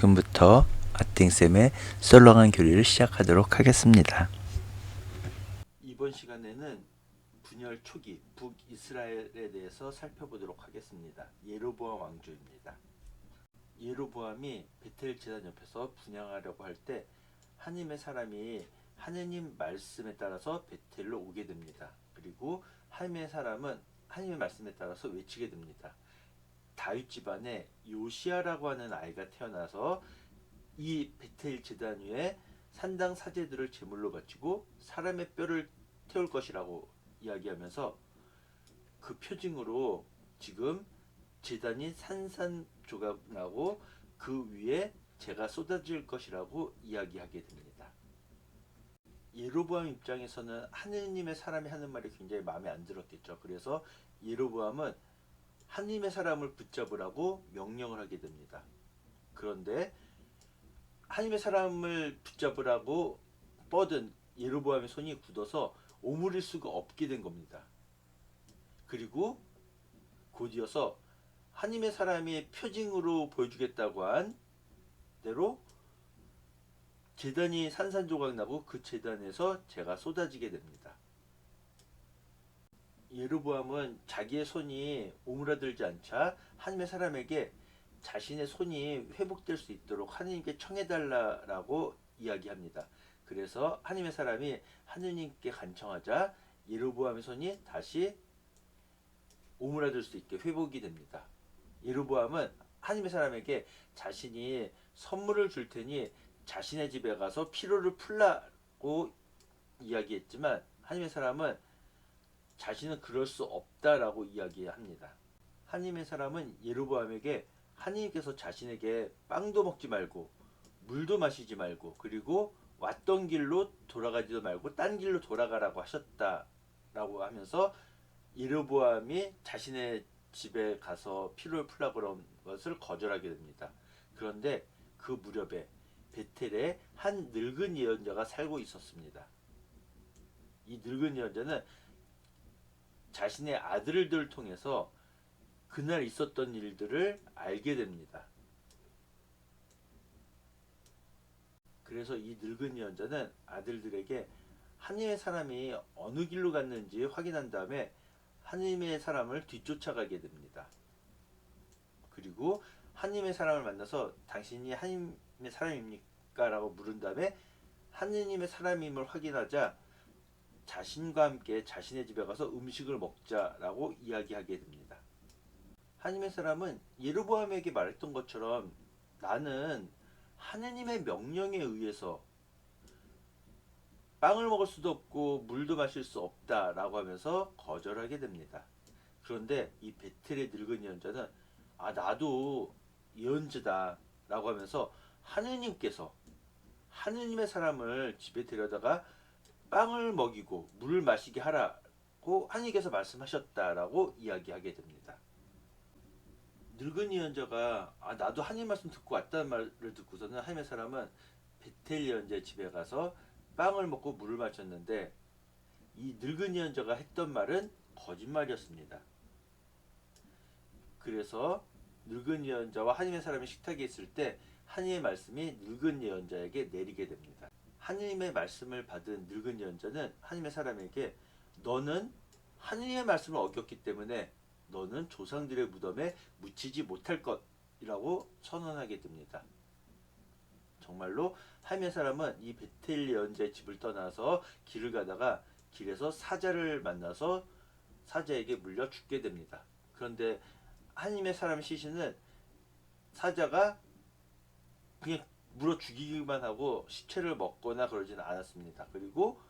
지금부터 아팅쌤의 썰렁한 교리를 시작하도록 하겠습니다. 이번 시간에는 분열 초기 북이스라엘에 대해서 살펴보도록 하겠습니다. 예로보암 왕조입니다. 예로보암이 베텔 제단 옆에서 분양하려고 할 때 하나님의 사람이 하느님 말씀에 따라서 베텔로 오게 됩니다. 그리고 하나님의 사람은 하나님의 말씀에 따라서 외치게 됩니다. 다윗 집안에 요시아라고 하는 아이가 태어나서 이 베텔 제단 위에 산당 사제들을 제물로 바치고 사람의 뼈를 태울 것이라고 이야기하면서 그 표징으로 지금 제단이 산산조각 나고 그 위에 제가 쏟아질 것이라고 이야기하게 됩니다. 예로보암 입장에서는 하느님의 사람이 하는 말이 굉장히 마음에 안 들었겠죠. 그래서 예로보암은 하느님의 사람을 붙잡으라고 명령을 하게 됩니다. 그런데 하나님의 사람을 붙잡으라고 뻗은 예로보암의 손이 굳어서 오므릴 수가 없게 된 겁니다. 그리고 곧이어서 하나님의 사람이 표징으로 보여주겠다고 한 대로 재단이 산산조각 나고 그 재단에서 제가 쏟아지게 됩니다. 예로보암은 자기의 손이 오므라들지 않자 하나님의 사람에게 자신의 손이 회복될 수 있도록 하느님께 청해달라라고 이야기합니다. 그래서 하나님의 사람이 하느님께 간청하자 예로보암의 손이 다시 오므라들 수 있게 회복이 됩니다. 예로보암은 하나님의 사람에게 자신이 선물을 줄 테니 자신의 집에 가서 피로를 풀라고 이야기했지만 하나님의 사람은 자신은 그럴 수 없다라고 이야기합니다. 하나님의 사람은 예로보암에게 하나님께서 자신에게 빵도 먹지 말고 물도 마시지 말고 그리고 왔던 길로 돌아가지도 말고 딴 길로 돌아가라고 하셨다라고 하면서 예로보암이 자신의 집에 가서 피로를 풀라 그런 것을 거절하게 됩니다. 그런데 그 무렵에 베텔에 한 늙은 예언자가 살고 있었습니다. 이 늙은 예언자는 자신의 아들들 통해서 그날 있었던 일들을 알게 됩니다. 그래서 이 늙은 예언자는 아들들에게 하나님의 사람이 어느 길로 갔는지 확인한 다음에 하나님의 사람을 뒤쫓아가게 됩니다. 그리고 하나님의 사람을 만나서 당신이 하나님의 사람입니까? 라고 물은 다음에 하나님의 사람임을 확인하자 자신과 함께 자신의 집에 가서 음식을 먹자라고 이야기하게 됩니다. 하나님의 사람은 예로보암에게 말했던 것처럼 나는 하나님의 명령에 의해서 빵을 먹을 수도 없고 물도 마실 수 없다라고 하면서 거절하게 됩니다. 그런데 이 베텔의 늙은 예언자는 아 나도 예언자다라고 하면서 하느님께서 하느님의 사람을 집에 데려다가 빵을 먹이고 물을 마시게 하라고 하느님께서 말씀하셨다라고 이야기하게 됩니다. 늙은 예언자가 아 나도 하나님 말씀 듣고 왔다는 말을 듣고서는 하나님의 사람은 베텔 예언자의 집에 가서 빵을 먹고 물을 마셨는데 이 늙은 예언자가 했던 말은 거짓말이었습니다. 그래서 늙은 예언자와 하나님의 사람이 식탁에 있을 때 하나님의 말씀이 늙은 예언자에게 내리게 됩니다. 하나님의 말씀을 받은 늙은 예언자는 하나님의 사람에게 너는 하나님의 말씀을 어겼기 때문에 너는 조상들의 무덤에 묻히지 못할 것이라고 선언하게 됩니다. 정말로 하나님의 사람은 이 베텔 예언자의 집을 떠나서 길을 가다가 길에서 사자를 만나서 사자에게 물려 죽게 됩니다. 그런데 하나님의 사람 시신은 사자가 그냥 물어 죽이기만 하고 시체를 먹거나 그러지는 않았습니다. 그리고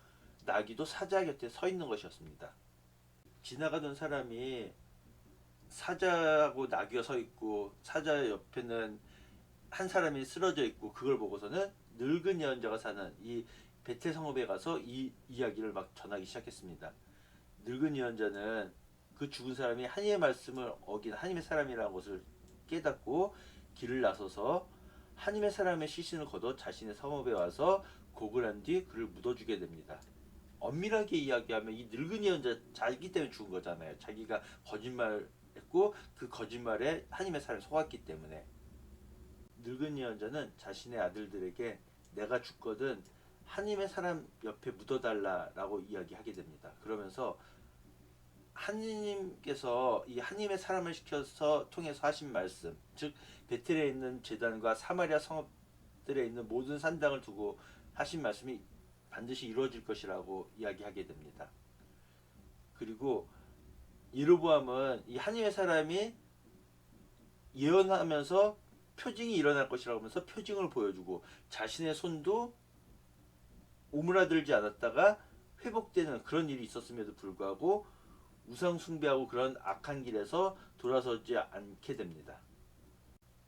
나귀도 사자 곁에 서 있는 것이었습니다. 지나가던 사람이 사자하고 나귀가 서 있고 사자 옆에는 한 사람이 쓰러져 있고 그걸 보고서는 늙은 예언자가 사는 이 베텔 성읍에 가서 이 이야기를 막 전하기 시작했습니다. 늙은 예언자는 그 죽은 사람이 하나님의 말씀을 어긴 하나님의 사람이라는 것을 깨닫고 길을 나서서 하나님의 사람의 시신을 걷어 자신의 성읍에 와서 곡을 한 뒤 그를 묻어주게 됩니다. 엄밀하게 이야기하면 이 늙은 예언자 자기 때문에 죽은 거잖아요. 자기가 거짓말했고 그 거짓말에 하나님의 사람이 속았기 때문에 늙은 예언자는 자신의 아들들에게 내가 죽거든 하나님의 사람 옆에 묻어달라라고 이야기하게 됩니다. 그러면서 하느님께서 이 하나님의 사람을 시켜서 통해서 하신 말씀, 즉 베텔에 있는 제단과 사마리아 성읍들에 있는 모든 산당을 두고 하신 말씀이 반드시 이루어질 것이라고 이야기하게 됩니다. 그리고 이르보암은 이 하나님의 사람이 예언하면서 표징이 일어날 것이라고 하면서 표징을 보여주고 자신의 손도 오므라들지 않았다가 회복되는 그런 일이 있었음에도 불구하고 우상 숭배하고 그런 악한 길에서 돌아서지 않게 됩니다.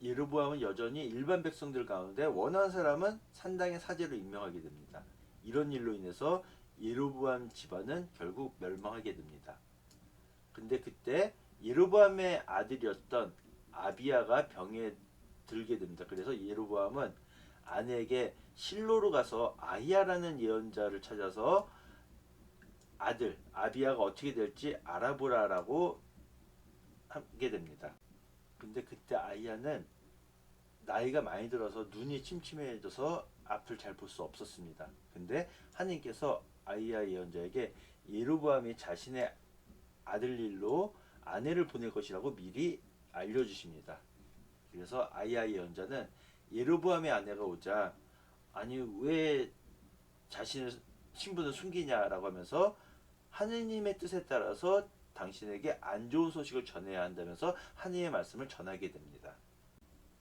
예르보암은 여전히 일반 백성들 가운데 원하는 사람은 산당의 사제로 임명하게 됩니다. 이런 일로 인해서 예로보암 집안은 결국 멸망하게 됩니다. 근데 그때 예로보암의 아들이었던 아비야가 병에 들게 됩니다. 그래서 예로보암은 아내에게 실로로 가서 아히야라는 예언자를 찾아서 아들 아비야가 어떻게 될지 알아보라라고 하게 됩니다. 근데 그때 아히야는 나이가 많이 들어서 눈이 침침해져서 앞을 잘 볼 수 없었습니다. 근데 하나님께서 아히야 예언자에게 예로보암이 자신의 아들 일로 아내를 보낼 것이라고 미리 알려주십니다. 그래서 아히야 예언자는 예로보암의 아내가 오자 아니 왜 자신의 신분을 숨기냐라고 하면서 하느님의 뜻에 따라서 당신에게 안 좋은 소식을 전해야 한다면서 하느님의 말씀을 전하게 됩니다.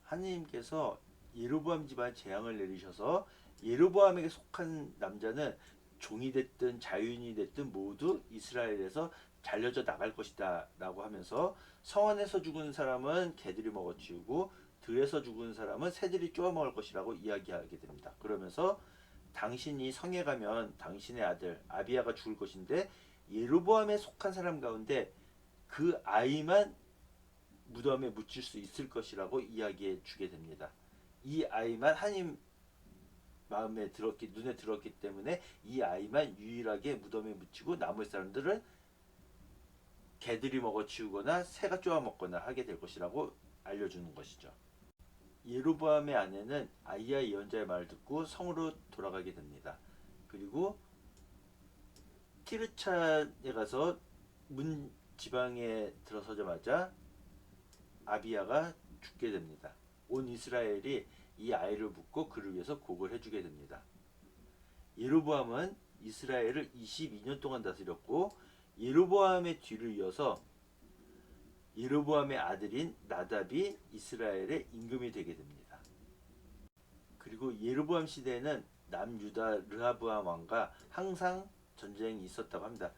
하느님께서 예로보암 집안 재앙을 내리셔서 예로보암에게 속한 남자는 종이 됐든 자유인이 됐든 모두 이스라엘에서 잘려져 나갈 것이다 라고 하면서 성 안에서 죽은 사람은 개들이 먹어치우고 들에서 죽은 사람은 새들이 쪼아 먹을 것이라고 이야기하게 됩니다. 그러면서 당신이 성에 가면 당신의 아들 아비야가 죽을 것인데 예로보암에 속한 사람 가운데 그 아이만 무덤에 묻힐 수 있을 것이라고 이야기해 주게 됩니다. 이 아이만 하나님 마음에 들었기 눈에 들었기 때문에 이 아이만 유일하게 무덤에 묻히고 나머지 사람들은 개들이 먹어 치우거나 새가 쪼아 먹거나 하게 될 것이라고 알려주는 것이죠. 예로보암의 아내는 아이야 예언자의 말을 듣고 성으로 돌아가게 됩니다. 그리고 티르차에 가서 문 지방에 들어서자마자 아비야가 죽게 됩니다. 온 이스라엘이 이 아이를 묻고 그를 위해서 곡을 해주게 됩니다. 예로보암은 이스라엘을 22년 동안 다스렸고 예로보암의 뒤를 이어서 예로보암의 아들인 나답이 이스라엘의 임금이 되게 됩니다. 그리고 예로보암 시대에는 남유다 르하브암 왕과 항상 전쟁이 있었다고 합니다.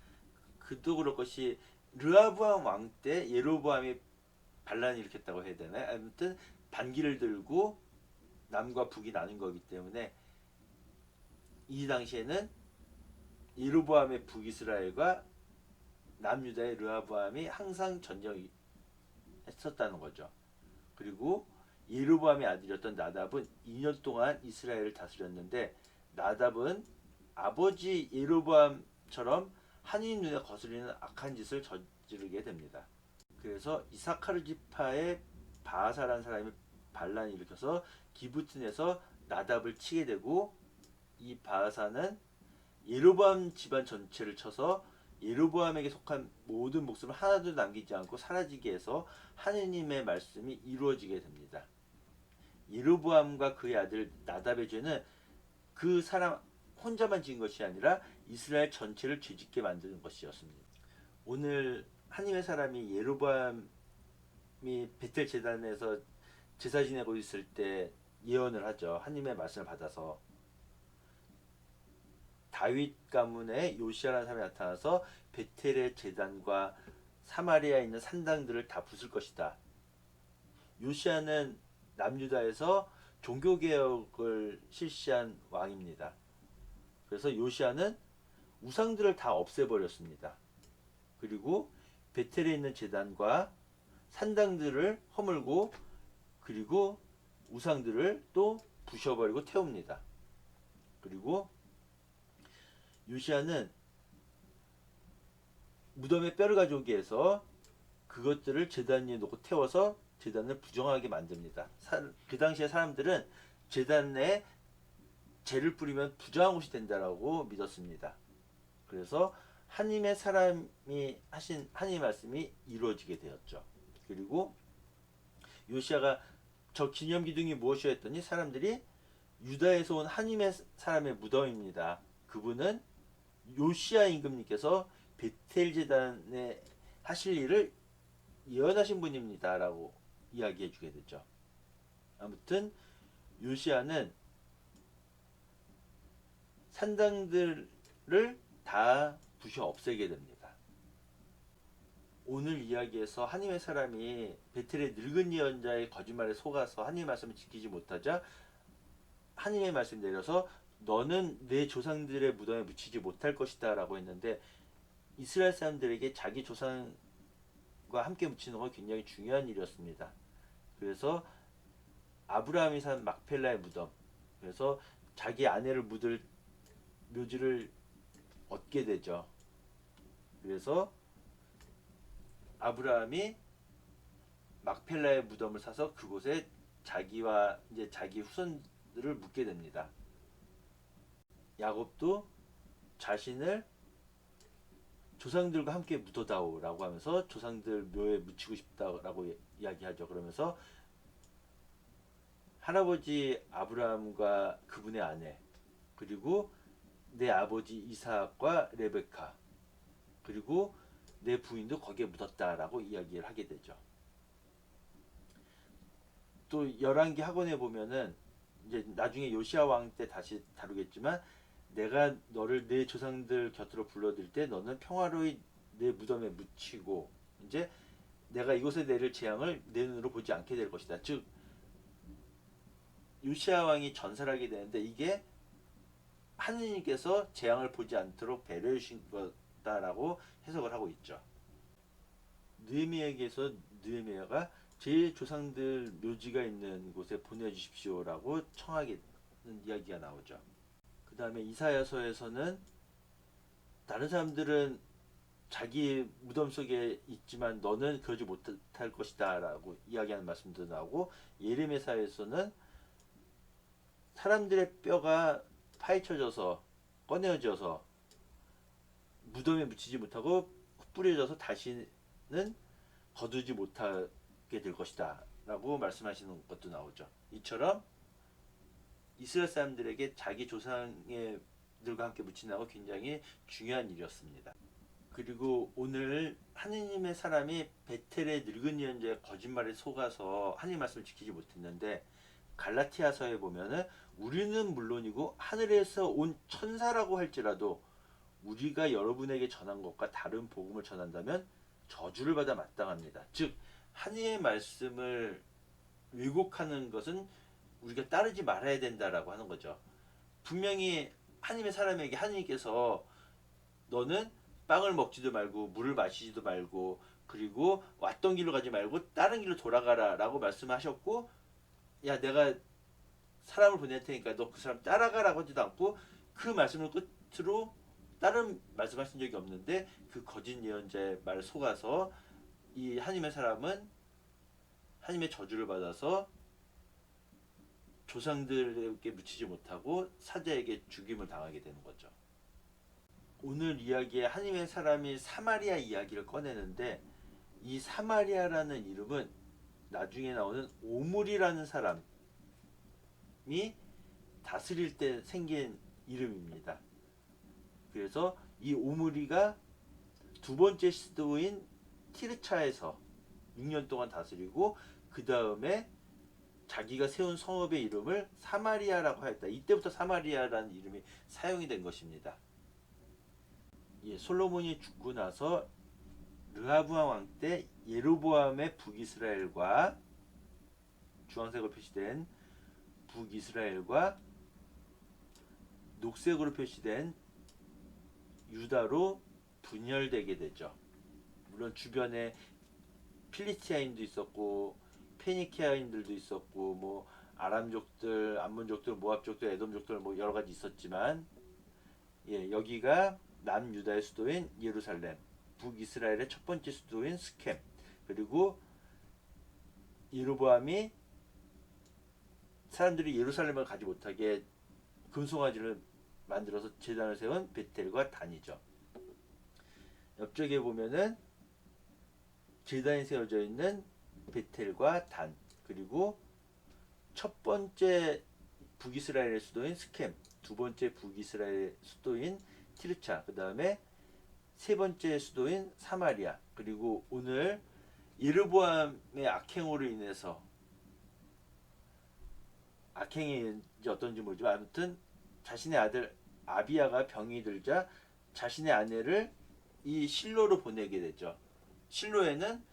그도 그럴 것이 르하브암 왕 때 예로보암이 반란을 일으켰다고 해야 되나요? 아무튼 반기를 들고 남과 북이 나눈 거기 때문에 이 당시에는 예로보암의 북이스라엘과 남유다의 르하보암이 항상 전쟁을 했었다는 거죠. 그리고 예로보암의 아들이었던 나답은 2년 동안 이스라엘을 다스렸는데 나답은 아버지 예로보암처럼 하나님 눈에 거슬리는 악한 짓을 저지르게 됩니다. 그래서 이사카르 지파의 바하사라는 사람이 반란을 일으켜서 기브튼에서 나답을 치게 되고 이 바하사는 예로보암 집안 전체를 쳐서 예로보암에게 속한 모든 목숨을 하나도 남기지 않고 사라지게 해서 하느님의 말씀이 이루어지게 됩니다. 예로보암과 그의 아들 나답의 죄는 그 사람 혼자만 지은 것이 아니라 이스라엘 전체를 죄짓게 만드는 것이었습니다. 오늘 하나님의 사람이 예로보암이 베텔 제단에서 제사 지내고 있을 때 예언을 하죠. 하나님의 말씀을 받아서 다윗 가문의 요시아라는 사람이 나타나서 베텔의 제단과 사마리아에 있는 산당들을 다 부술 것이다. 요시아는 남유다에서 종교 개혁을 실시한 왕입니다. 그래서 요시아는 우상들을 다 없애버렸습니다. 그리고 베텔에 있는 제단과 산당들을 허물고 그리고 우상들을 또 부셔버리고 태웁니다. 그리고 요시아는 무덤에 뼈를 가져오기 위해서 그것들을 제단 위에 놓고 태워서 제단을 부정하게 만듭니다. 사- 그 당시에 사람들은 제단에 재를 뿌리면 부정한 곳이 된다라고 믿었습니다. 그래서 하나님의 사람이 하신 하나님의 말씀이 이루어지게 되었죠. 그리고 요시아가 저 기념 기둥이 무엇이오 했더니 사람들이 유다에서 온 하나님의 사람의 무덤입니다. 그분은 요시아 임금님께서 베텔 제단에 하실 일을 예언하신 분입니다라고 이야기해 주게 되죠. 아무튼 요시아는 산당들을 다 부셔 없애게 됩니다. 오늘 이야기에서 하나님의 사람이 베텔의 늙은 예언자의 거짓말에 속아서 하나님의 말씀을 지키지 못하자 하나님의 말씀 내려서 너는 내 조상들의 무덤에 묻히지 못할 것이다 라고 했는데 이스라엘 사람들에게 자기 조상과 함께 묻히는 건 굉장히 중요한 일이었습니다. 그래서 아브라함이 산 막펠라의 무덤 그래서 자기 아내를 묻을 묘지를 얻게 되죠. 그래서 아브라함이 막펠라의 무덤을 사서 그곳에 자기와 이제 자기 후손들을 묻게 됩니다. 야곱도 자신을 조상들과 함께 묻어다오라고 하면서 조상들 묘에 묻히고 싶다라고 이야기하죠. 그러면서 할아버지 아브라함과 그분의 아내 그리고 내 아버지 이삭과 레베카 그리고 내 부인도 거기에 묻었다라고 이야기를 하게 되죠. 또 열왕기 학원에 보면은 이제 나중에 요시아 왕 때 다시 다루겠지만 내가 너를 내 조상들 곁으로 불러들 때 너는 평화로이 내 무덤에 묻히고 이제 내가 이곳에 내릴 재앙을 내 눈으로 보지 않게 될 것이다. 즉 요시아 왕이 전설하게 되는데 이게 하느님께서 재앙을 보지 않도록 배려해 주신 거다라고 해석을 하고 있죠. 느헤미야에게서 느헤미야가 제 조상들 묘지가 있는 곳에 보내주십시오라고 청하게 는 이야기가 나오죠. 그 다음에 이사야서에서는 다른 사람들은 자기 무덤 속에 있지만 너는 그러지 못할 것이다라고 이야기하는 말씀도 나오고 예레미야서에서는 사람들의 뼈가 파헤쳐져서 꺼내어져서 무덤에 묻히지 못하고 뿌려져서 다시는 거두지 못하게 될 것이다 라고 말씀하시는 것도 나오죠. 이처럼 이스라엘 사람들에게 자기 조상의 들과 함께 거 굉장히 중요한 일이었습니다. 그리고 오늘 하느님의 사람이 베텔의 늙은 예언자의 거짓말에 속아서 하느님 말씀을 지키지 못했는데 갈라티아서에 보면은 우리는 물론이고 하늘에서 온 천사라고 할지라도 우리가 여러분에게 전한 것과 다른 복음을 전한다면 저주를 받아 마땅합니다. 즉 하나님의 말씀을 왜곡하는 것은 우리가 따르지 말아야 된다라고 하는 거죠. 분명히 하나님의 사람에게 하나님께서 너는 빵을 먹지도 말고 물을 마시지도 말고 그리고 왔던 길로 가지 말고 다른 길로 돌아가라라고 말씀하셨고 야 내가 사람을 보낼 테니까 너 그 사람 따라가라고 하지도 않고 그 말씀을 끝으로 다른 말씀하신 적이 없는데 그 거짓 예언자의 말을 속아서 이 하나님의 사람은 하나님의 저주를 받아서 조상들에게 묻히지 못하고 사자에게 죽임을 당하게 되는 거죠. 오늘 이야기에 하나님의 사람이 사마리아 이야기를 꺼내는데 이 사마리아라는 이름은 나중에 나오는 오물이라는 사람이 다스릴 때 생긴 이름입니다. 그래서 이 오므리가 두 번째 시도인 티르차에서 6년 동안 다스리고 그 다음에 자기가 세운 성읍의 이름을 사마리아라고 하였다. 이때부터 사마리아라는 이름이 사용이 된 것입니다. 예, 솔로몬이 죽고 나서 르하브암 왕때 예로보암의 북이스라엘과 주황색으로 표시된 북이스라엘과 녹색으로 표시된 유다로 분열되게 되죠. 물론 주변에 필리티아인도 있었고 페니키아인들도 있었고 뭐 아람족들, 암몬족들, 모압족들, 에돔족들 뭐 여러 가지 있었지만 예, 여기가 남유다의 수도인 예루살렘, 북이스라엘의 첫 번째 수도인 스켐, 그리고 예로보암이 사람들이 예루살렘을 가지 못하게 금송아지를 만들어서 제단을 세운 베텔과 단이죠. 옆쪽에 보면은 제단이 세워져 있는 베텔과 단 그리고 첫 번째 북이스라엘의 수도인 스켐 두 번째 북이스라엘의 수도인 티르차 그 다음에 세 번째 수도인 사마리아 그리고 오늘 예르보암의 악행으로 인해서 악행이 어떤지 모르지만 아무튼 자신의 아들 아비야가 병이 들자 자신의 아내를 이 실로로 보내게 되죠. 실로에는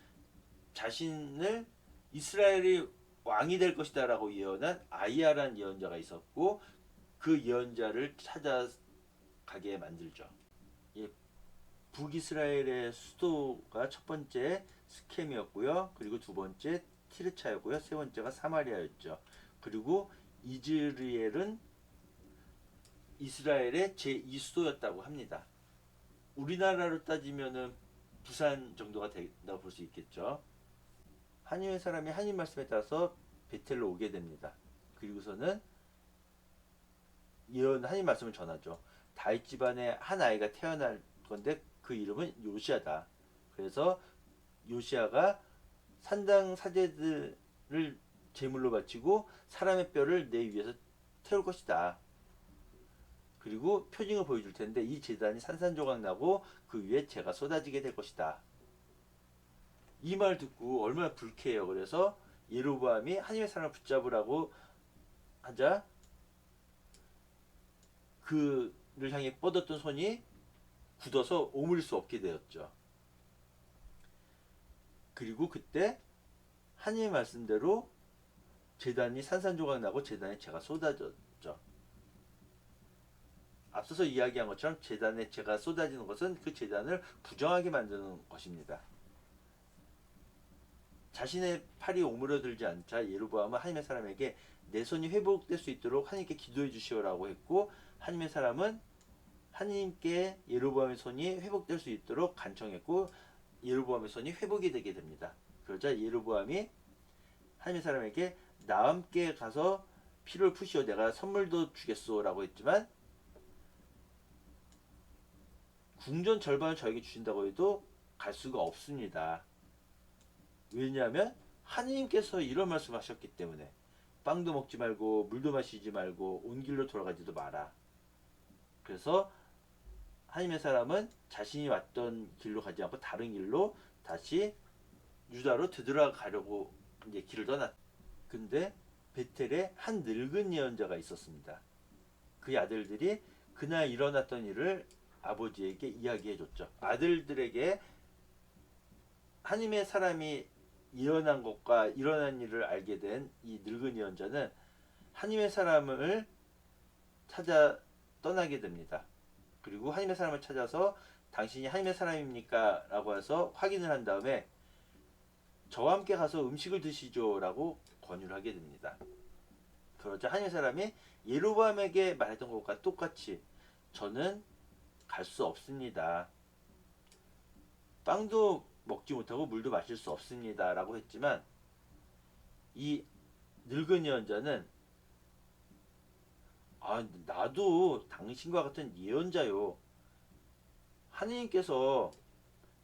자신을 이스라엘이 왕이 될 것이다라고 예언한 아이야라는 예언자가 있었고 그 예언자를 찾아가게 만들죠. 예, 북이스라엘의 수도가 첫 번째 스켐이었고요. 그리고 두 번째 티르차였고요. 세 번째가 사마리아였죠. 그리고 이즈리엘은 이스라엘의 제2수도였다고 합니다. 우리나라로 따지면은 부산 정도가 된다고 볼 수 있겠죠. 한유의 사람이 한유 말씀에 따라서 베텔로 오게 됩니다. 그리고서는 예언 한유 말씀을 전하죠. 다윗 집안에 한 아이가 태어날 건데 그 이름은 요시아다. 그래서 요시아가 산당 사제들을 제물로 바치고 사람의 뼈를 내 위에서 태울 것이다. 그리고 표징을 보여줄 텐데 이 재단이 산산조각 나고 그 위에 재가 쏟아지게 될 것이다. 이 말 듣고 얼마나 불쾌해요. 그래서 예로보암이 하나님의 사람을 붙잡으라고 하자 그를 향해 뻗었던 손이 굳어서 오물 수 없게 되었죠. 그리고 그때 하나님의 말씀대로 재단이 산산조각 나고 재단에 재가 쏟아졌죠. 앞서서 이야기한 것처럼 재단에 재가 쏟아지는 것은 그 재단을 부정하게 만드는 것입니다. 자신의 팔이 오므려들지 않자 예루보암은 하나님의 사람에게 내 손이 회복될 수 있도록 하나님께 기도해 주시오라고 했고 하나님의 사람은 하나님께 예루보암의 손이 회복될 수 있도록 간청했고 예루보암의 손이 회복이 되게 됩니다. 그러자 예루보암이 하나님의 사람에게 나 함께 가서 피를 푸시오 내가 선물도 주겠소라고 했지만 궁전 절반을 저에게 주신다고 해도 갈 수가 없습니다. 왜냐하면 하느님께서 이런 말씀하셨기 때문에 빵도 먹지 말고 물도 마시지 말고 온 길로 돌아가지도 마라. 그래서 하나님의 사람은 자신이 왔던 길로 가지 않고 다른 길로 다시 유다로 되돌아가려고 이제 길을 떠났. 근데 베텔에 한 늙은 예언자가 있었습니다. 그 아들들이 그날 일어났던 일을 아버지에게 이야기해 줬죠. 아들들에게 하나님의 사람이 일어난 것과 일어난 일을 알게 된 이 늙은 예언자는 하나님의 사람을 찾아 떠나게 됩니다. 그리고 하나님의 사람을 찾아서 당신이 하나님의 사람입니까? 라고 해서 확인을 한 다음에 저와 함께 가서 음식을 드시죠 라고 권유를 하게 됩니다. 그러자 하나님의 사람이 예로밤에게 말했던 것과 똑같이 저는 갈 수 없습니다. 빵도 먹지 못하고 물도 마실 수 없습니다. 라고 했지만 이 늙은 예언자는 아, 나도 당신과 같은 예언자요. 하느님께서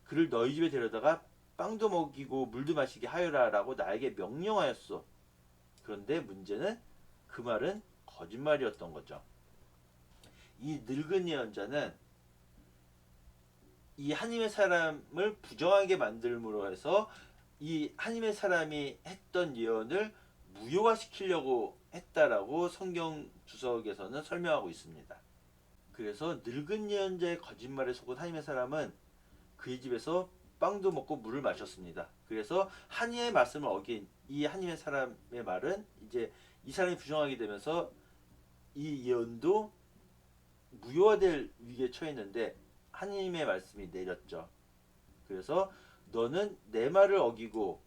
그를 너희 집에 데려다가 빵도 먹이고 물도 마시게 하여라라고 나에게 명령하였어. 그런데 문제는 그 말은 거짓말이었던 거죠. 이 늙은 예언자는 이 하나님의 사람을 부정하게 만들므로 해서 이 하나님의 사람이 했던 예언을 무효화시키려고 했다라고 성경 주석에서는 설명하고 있습니다. 그래서 늙은 예언자의 거짓말에 속은 하나님의 사람은 그의 집에서 빵도 먹고 물을 마셨습니다. 그래서 하나님의 말씀을 어긴 이 하나님의 사람의 말은 이제 이 사람이 부정하게 되면서 이 예언도 무효화될 위기에 처했는데 하나님의 말씀이 내렸죠. 그래서 너는 내 말을 어기고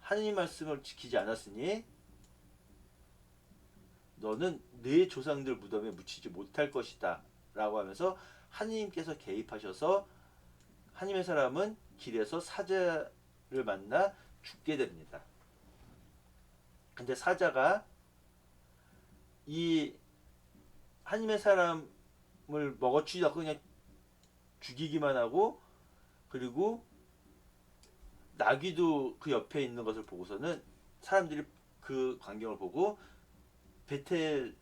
하나님 말씀을 지키지 않았으니 너는 내 조상들 무덤에 묻히지 못할 것이다. 라고 하면서 하나님께서 개입하셔서 하나님의 사람은 길에서 사자를 만나 죽게 됩니다. 근데 사자가 이 하나님의 사람을 먹어치지 않고 그냥 죽이기만 하고 그리고 나귀도 그 옆에 있는 것을 보고서는 사람들이 그 광경을 보고 베텔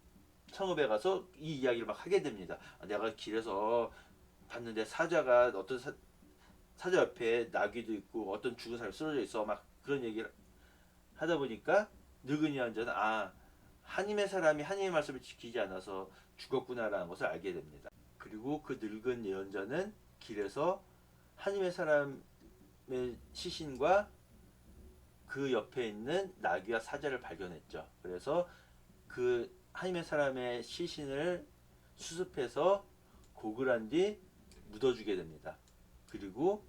성읍에 가서 이 이야기를 막 하게 됩니다. 아, 내가 길에서 봤는데 사자가 어떤 사, 사자 옆에 나귀도 있고 어떤 죽은 사람이 쓰러져 있어 막 그런 얘기를 하다 보니까 늙은이 환자는 아 하나님의 사람이 하나님의 말씀을 지키지 않아서 죽었구나라는 것을 알게 됩니다. 그리고 그 늙은 예언자는 길에서 하나님의 사람의 시신과 그 옆에 있는 나귀와 사자를 발견했죠. 그래서 그 하나님의 사람의 시신을 수습해서 고글한 뒤 묻어주게 됩니다. 그리고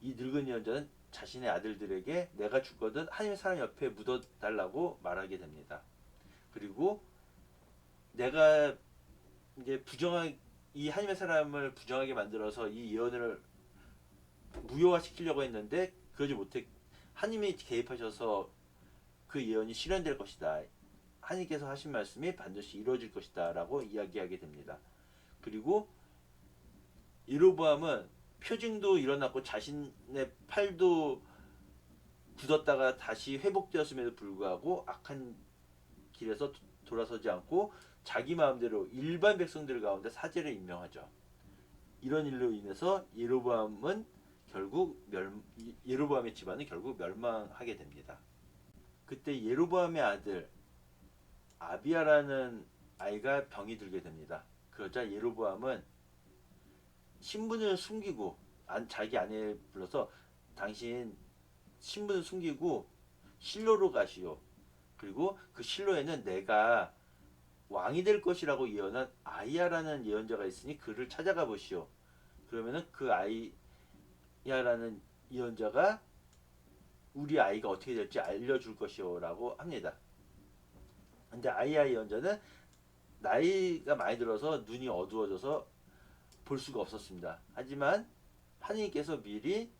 이 늙은 예언자는 자신의 아들들에게 내가 죽거든 하나님의 사람 옆에 묻어달라고 말하게 됩니다. 그리고 내가 이제 부정하 이 하나님의 사람을 부정하게 만들어서 이 예언을 무효화시키려고 했는데 그러지 못해 하나님이 개입하셔서 그 예언이 실현될 것이다. 하나님께서 하신 말씀이 반드시 이루어질 것이다라고 이야기하게 됩니다. 그리고 이로보암은 표징도 일어났고 자신의 팔도 굳었다가 다시 회복되었음에도 불구하고 악한 길에서 도- 돌아서지 않고 자기 마음대로 일반 백성들 가운데 사제를 임명하죠. 이런 일로 인해서 예로보암은 결국 멸 예로보암의 집안은 결국 멸망하게 됩니다. 그때 예로보암의 아들 아비야라는 아이가 병이 들게 됩니다. 그러자 예로보암은 신분을 숨기고 안, 자기 아내 불러서 당신 신분을 숨기고 실로로 가시오. 그리고 그 실로에는 내가 왕이 될 것이라고 예언한 아이야라는 예언자가 있으니 그를 찾아가 보시오. 그러면은 그 아이야라는 예언자가 우리 아이가 어떻게 될지 알려줄 것이오라고 합니다. 근데 아이야 예언자는 나이가 많이 들어서 눈이 어두워져서 볼 수가 없었습니다. 하지만 하나님께서 미리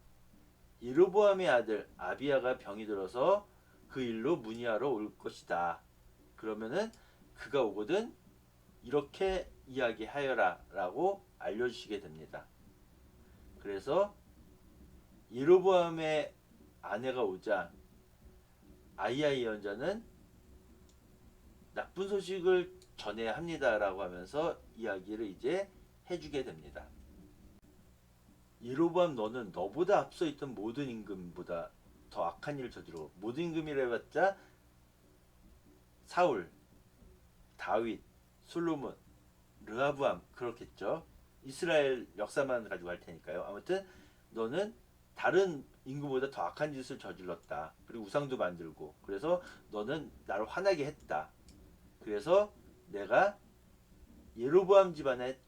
이로보암의 아들 아비야가 병이 들어서 그 일로 문의하러 올 것이다. 그러면은 그가 오거든 이렇게 이야기하여라 라고 알려주시게 됩니다. 그래서 예로보암의 아내가 오자 아이야 예언자는 나쁜 소식을 전해야 합니다라고 하면서 이야기를 이제 해주게 됩니다. 예로보암 너는 너보다 앞서 있던 모든 임금보다 더 악한 일을 저지르고 모든 임금이라 해봤자 사울, 다윗, 솔로몬, 르하브암 그렇겠죠. 이스라엘 역사만 가지고 할 테니까요. 아무튼 너는 다른 임금보다 더 악한 짓을 저질렀다. 그리고 우상도 만들고 그래서 너는 나를 화나게 했다. 그래서 내가 예로보암 집안에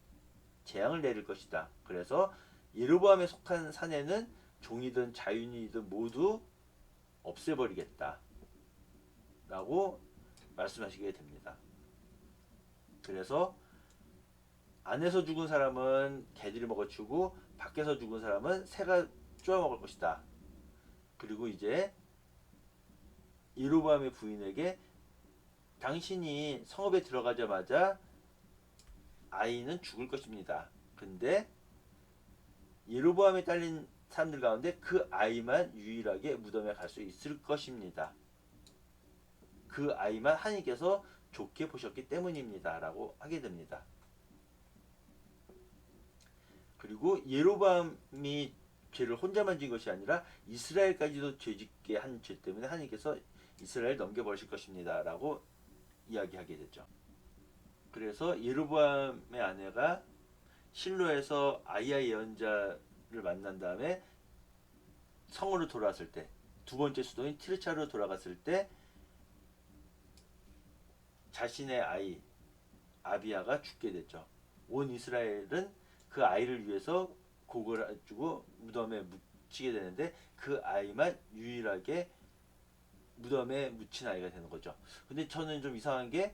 재앙을 내릴 것이다. 그래서 예로보암에 속한 사내는 종이든 자윤이든 모두 없애버리겠다. 라고 말씀하시게 됩니다. 그래서 안에서 죽은 사람은 개들이 먹어치우고 밖에서 죽은 사람은 새가 쪼아 먹을 것이다. 그리고 이제 예로보암의 부인에게 당신이 성읍에 들어가자마자 아이는 죽을 것입니다. 근데 예로보암에 딸린 사람들 가운데 그 아이만 유일하게 무덤에 갈 수 있을 것입니다. 그 아이만 하나님께서 좋게 보셨기 때문입니다 라고 하게 됩니다. 그리고 예로보암이 죄를 혼자만 진 것이 아니라 이스라엘까지도 죄짓게 한 죄 때문에 하나님께서 이스라엘 넘겨버리실 것입니다라고 이야기하게 되죠. 그래서 예로보암의 아내가 실로에서 아이야 예언자를 만난 다음에 성으로 돌아왔을 때 두 번째 수도인 티르차로 돌아갔을 때 자신의 아이 아비야가 죽게 됐죠. 온 이스라엘은 그 아이를 위해서 곡을 해주고 무덤에 묻히게 되는데 그 아이만 유일하게 무덤에 묻힌 아이가 되는 거죠. 근데 저는 좀 이상한 게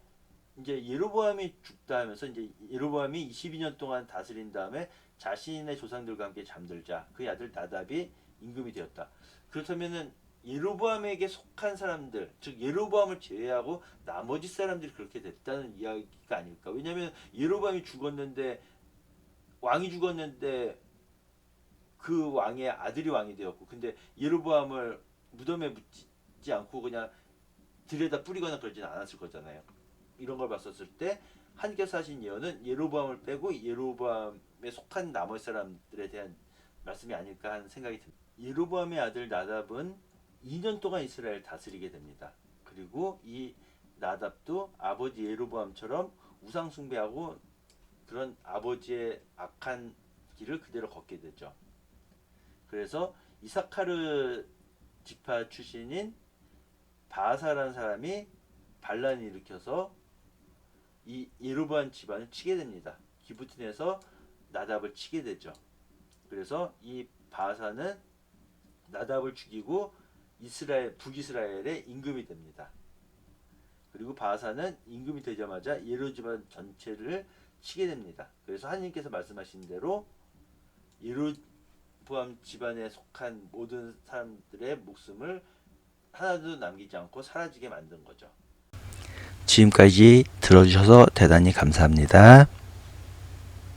이제 예로보암이 죽다 하면서 이제 예로보암이 22년 동안 다스린 다음에 자신의 조상들과 함께 잠들자 그 아들 나답이 임금이 되었다. 그렇다면은 예로보암에게 속한 사람들, 즉 예로보암을 제외하고 나머지 사람들이 그렇게 됐다는 이야기가 아닐까? 왜냐하면 예로보암이 죽었는데 왕이 죽었는데 그 왕의 아들이 왕이 되었고, 근데 예로보암을 무덤에 묻지 않고 그냥 들여다 뿌리거나 그러지는 않았을 거잖아요. 이런 걸 봤었을 때 하나님께서 하신 예언은 예로보암을 빼고 예로보암에 속한 나머지 사람들에 대한 말씀이 아닐까 하는 생각이 듭니다. 예로보암의 아들 나답은 2년 동안 이스라엘 다스리게 됩니다. 그리고 이 나답도 아버지 예로보암처럼 우상 숭배하고 그런 아버지의 악한 길을 그대로 걷게 되죠. 그래서 이사카르 지파 출신인 바사라는 사람이 반란을 일으켜서 이 예로보암 집안을 치게 됩니다. 기부틴에서 나답을 치게 되죠. 그래서 이 바사는 나답을 죽이고 이스라엘 북이스라엘의 임금이 됩니다. 그리고 바사는 임금이 되자마자 예로 집안 전체를 치게 됩니다. 그래서 하나님께서 말씀하신 대로 예로 보암 집안에 속한 모든 사람들의 목숨을 하나도 남기지 않고 사라지게 만든 거죠. 지금까지 들어주셔서 대단히 감사합니다.